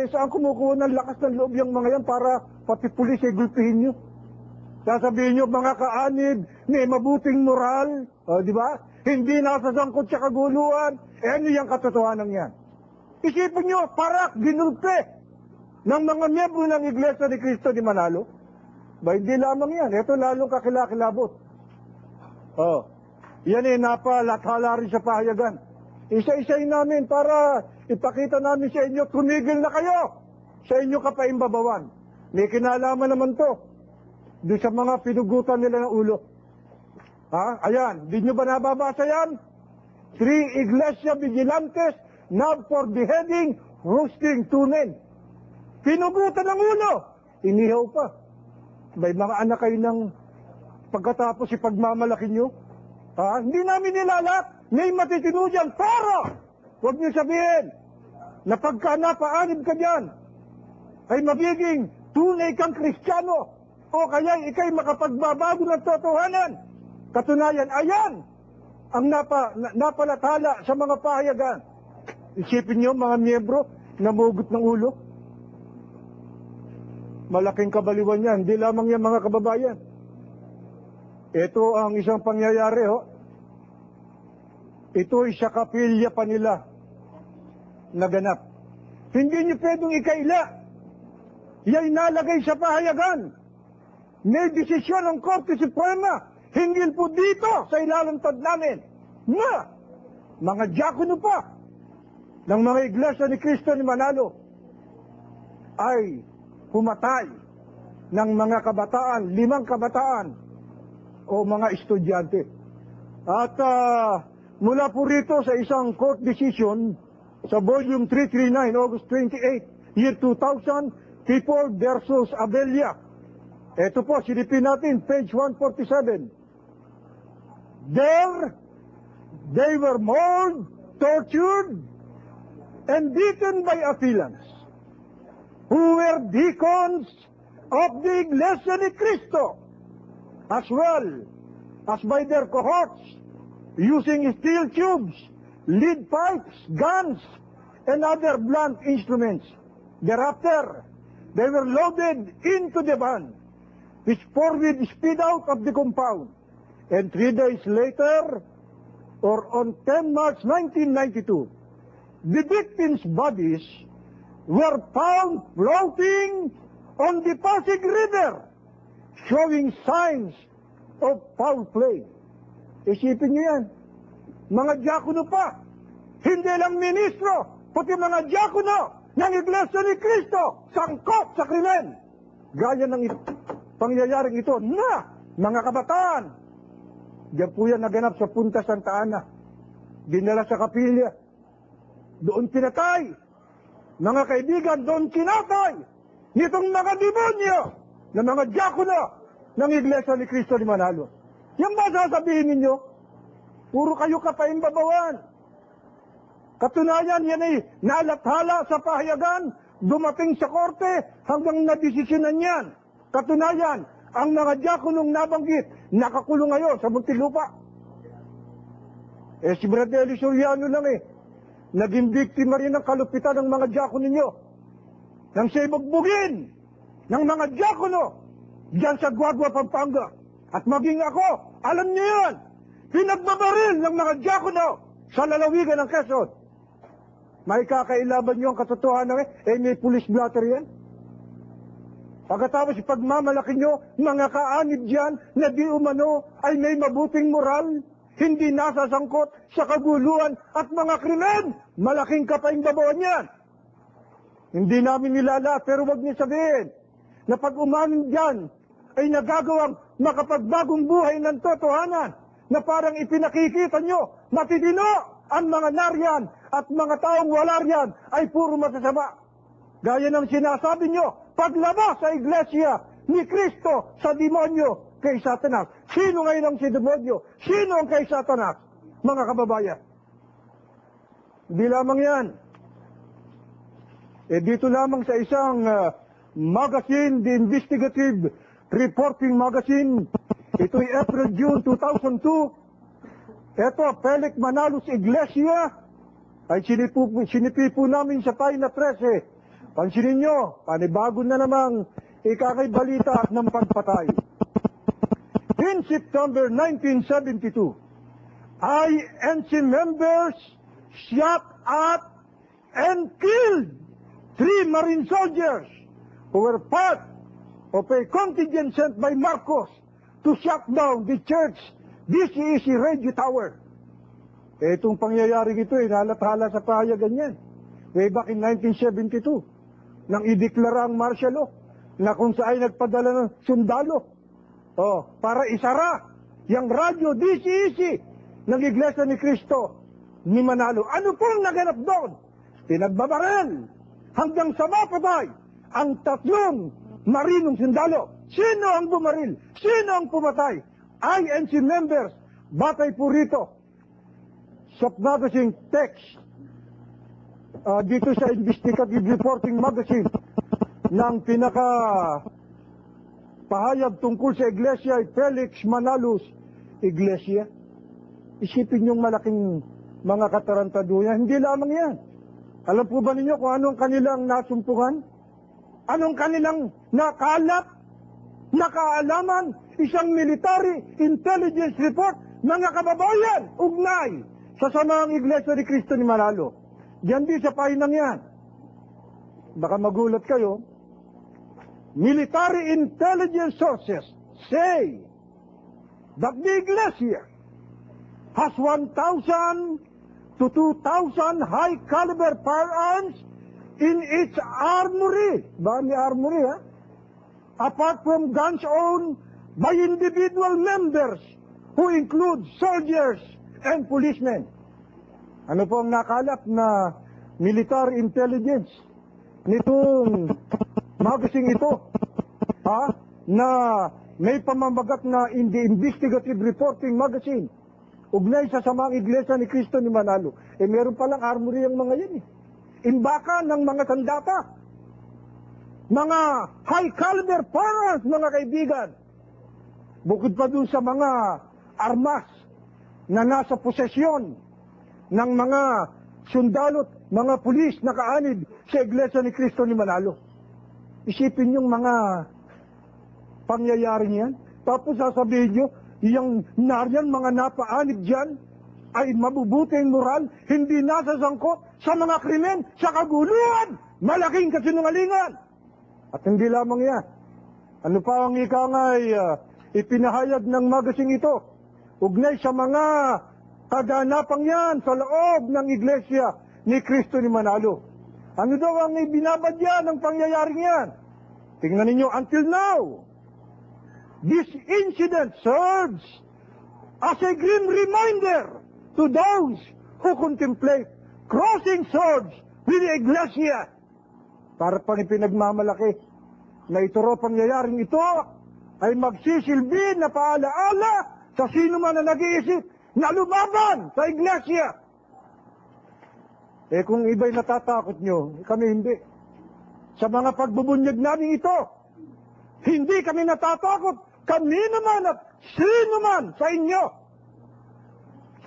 Eh, saan kumukuha ng lakas ng loob yung mga yan para pati pulis ay gulpihin nyo? Sasabihin nyo, mga kaanib, may mabuting moral, o, di ba? Hindi nasasangkot sa kaguluhan. Eh, ano yung katotohanan yan? Isipin nyo, parak, ginulpe ng mga miyembro ng Iglesia ni Cristo di Manalo. Ba, hindi lamang yan. Ito lalong kakilakilabot. Oh, yan eh, napalathala rin sa pahayagan. Isa-isay namin para ipakita namin sa inyo, tumigil na kayo sa inyo kapaimbabawan. May kinalaman naman to. Doon sa mga pinugutan nila ng ulo. Ha? Ayan, di nyo ba nababasa yan? Three Iglesia Vigilantes now for beheading, roasting two men. Pinugutan ng ulo. Inihaw pa. May mga anak kayo ng pagkatapos ipagmamalaki nyo. Ha? Hindi namin nilalak. May matitino dyan. Pero, huwag niyo sabihin na pagka napaanib ka dyan, ay magiging tunay kang kristyano o kaya ikay makapagbabago ng totohanan. Katunayan, ayan ang napa, na, napalathala sa mga pahayagan. Isipin niyo mga miyembro, namugot ng ulo. Malaking kabaliwan yan, hindi lamang yan mga kababayan. Ito ang isang pangyayari, ho. Ito'y sa kapilya pa nila naganap. Hindi niyo pwedeng ikaila. Yan nalagay sa pahayagan. May desisyon ng Korte Suprema hinggil po dito sa ilalantad namin na mga diakono pa ng mga iglesia ni Cristo ni Manalo ay pumatay ng mga kabataan, limang kabataan o mga estudyante. At ah, mula po rito sa isang court decision sa volume 339, August 28, year 2000, People versus Abelia. Ito po, silipin natin, page 147. There, they were mauled, tortured, and beaten by affiliates, who were deacons of the Iglesia ni Cristo, as well as by their cohorts, using steel tubes, lead pipes, guns, and other blunt instruments. Thereafter, they were loaded into the van, which forward speed out of the compound. And three days later, or on 10 March 1992, the victims' bodies were found floating on the Pasig River, showing signs of foul play. Isipin niyo yan. Mga diakono pa. Hindi lang ministro, pati mga diakono ng Iglesia ni Cristo, sangkot sa krimen. Gaya ng pangyayaring ito na mga kabataan. Diyan po yan naganap sa Punta Santa Ana. Dinala sa kapilya. Doon pinatay. Mga kaibigan, doon kinatay. Nitong mga demonyo na mga diakono ng Iglesia ni Cristo ni Manalo. Yan ba sasabihin ninyo? Puro kayo kapaimbabawan. Katunayan, yan ay nalathala sa pahayagan, dumating sa korte hanggang nadesisyonan yan. Katunayan, ang mga diakonong nabanggit, nakakulong ngayon sa Muntinlupa. Eh si Bradley Soriano lang eh, naging biktima rin ng kalupitan ng mga diakono ninyo. Nang siya ibugbugin ng mga diakono diyan sa Guagua, Pampanga. At maging ako, alam niyo yan, pinagbabaril ng mga diakono sa lalawigan ng Quezon. May kakailaban niyo ang katotohanan eh, eh may police blotter yan. Pagkatapos ipagmamalaki nyo, mga kaanib dyan na di umano ay may mabuting moral, hindi nasasangkot sa kaguluhan at mga krimen. Malaking kapaimbabawan yan. Hindi namin nilala, pero wag niyo sabihin na pag umamin dyan ay nagagawang makapagbagong buhay ng totohanan na parang ipinakikita nyo, matitino ang mga nariyan at mga taong wala riyan ay puro masasama. Gaya ng sinasabi nyo, paglabas sa iglesia ni Kristo sa demonyo kay Satanas. Sino ngayon ang si demonyo? Sino ang kay Satanas? Mga kababayan. Hindi lamang yan. Eh dito lamang sa isang ah, magazine, the Investigative Reporting Magazine, ito'y April-June 2002, ito, Felix Manalos Iglesia, ay sinipu, sinipi po namin sa tayo na 13 Pansinin nyo, panibago na namang ikakay balita at ng pagpatay. In September 1972, INC members shot at and killed three Marine soldiers who were part of a contingent sent by Marcos to shut down the church DCEC Radio Tower. Eh, itong pangyayari ito, eh, nalathala sa pahayagan yan. Way back in 1972, nang ideklara ang martial law, na kung saan nagpadala ng sundalo, oh, para isara yung radyo DCEC ng Iglesia ni Cristo ni Manalo. Ano pong naganap doon? Pinagbabaril hanggang sa mapatay ang tatlong marinong sundalo. Sino ang bumaril? Sino ang pumatay? INC members, batay po rito sa magazine text ah, dito sa investigative reporting magazine ng pinaka pahayag tungkol sa iglesia ay Felix Manalos Iglesia. Isipin yung malaking mga katarantaduhan. Hindi lamang yan. Alam po ba ninyo kung anong kanilang nasumpungan? Anong kanilang nakalap? Nakaalaman? Isang military intelligence report mga kababayan, ugnay sa samaang iglesia ni Cristo ni Manalo. Diyan di sa pahinang yan. Baka magulat kayo. Military intelligence sources say that the iglesia has 1,000 to 2,000 high caliber firearms in its armory. May armory ha? Apart from guns owned by individual members who include soldiers and policemen. Ano po ang nakalap na military intelligence nitong magazine ito? Ha? Na may pamamagat na in the investigative reporting magazine. Ugnay sa samang iglesia ni Cristo ni Manalo. Eh meron palang armory ang mga yan eh. Imbaka ng mga sandata. Mga high caliber firearms mga kaibigan. Bukod pa dun sa mga armas na nasa posesyon ng mga sundalot, mga pulis na kaanib sa Iglesia ni Cristo ni Manalo. Isipin yung mga pangyayari niyan. Tapos sasabihin nyo, yung nariyan mga napaanib dyan ay mabubuting moral, hindi nasa sangkot sa mga krimen, sa kaguluhan, malaking kasinungalingan. At hindi lamang yan. Ano pa ang ika nga ay ah, ipinahayag ng magazine ito? Ugnay sa mga kaganapang yan sa loob ng iglesia ni Kristo ni Manalo. Ano daw ang ibinabadya ng pangyayaring yan? Tingnan ninyo, until now, this incident serves as a grim reminder to those who contemplate crossing swords with the iglesia. Para pang ipinagmamalaki na ito raw pangyayaring ito ay magsisilbi na paalaala sa sino man na nag-iisip na lumaban sa iglesia. Eh kung iba'y natatakot nyo, kami hindi. Sa mga pagbubunyag namin ito, hindi kami natatakot. Kami naman at sino man sa inyo.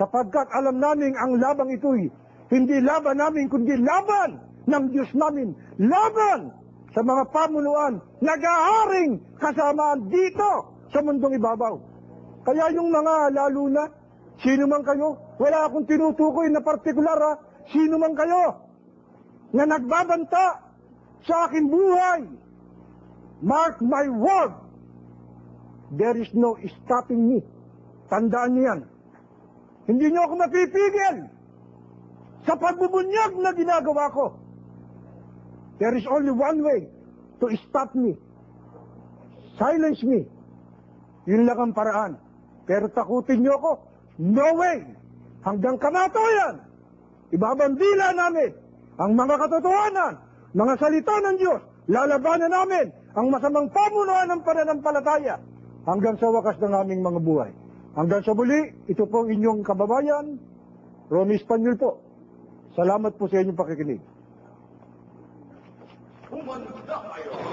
Sapagkat alam namin ang labang ito'y hindi laban namin kundi laban ng Diyos namin. Laban sa mga pamunuan, nag-aaring kasamaan dito sa mundong ibabaw. Kaya yung mga lalo na, sino man kayo, wala akong tinutukoy na partikular ha, sino man kayo, na nagbabanta sa aking buhay, mark my word, there is no stopping me. Tandaan niyo yan. Hindi niyo ako mapipigil sa pagbubunyag na ginagawa ko. There is only one way to stop me. Silence me. Yun lang ang paraan. Pero takutin niyo ako. No way. Hanggang kamatayan. Ibabandila namin ang mga katotohanan, mga salita ng Diyos. Lalabanan namin ang masamang pamunuan ng pananampalataya hanggang sa wakas ng aming mga buhay. Hanggang sa muli, ito po inyong kababayan, Ronnie Espanyol po. Salamat po sa inyong pakikinig. Kumanda kayo.